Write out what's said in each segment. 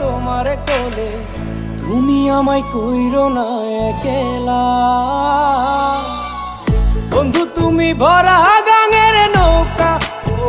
তোমার কোলে তুমি আমায় কইরো না একেলা। বন্ধু তুমি ভরা গাঙের নৌকা ও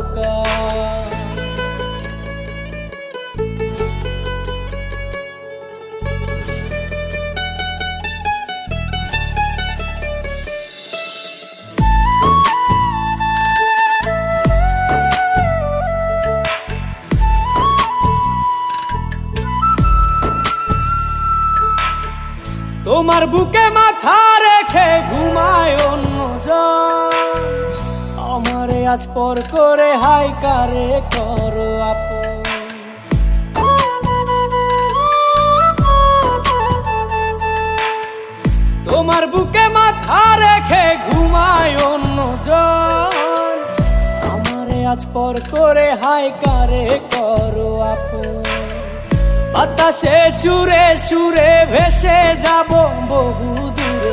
ধোকা তোমার বুকে মাথা রেখে ঘুমায় অন্য আমারে আজ পর করে হাই কারে করো তোমার বুকে মাথা রেখে ঘুমায় অন্য আমারে আজ পর করে হাই কারে করো বাতাসে সুরে সুরে ভেসে যাব বহু দূরে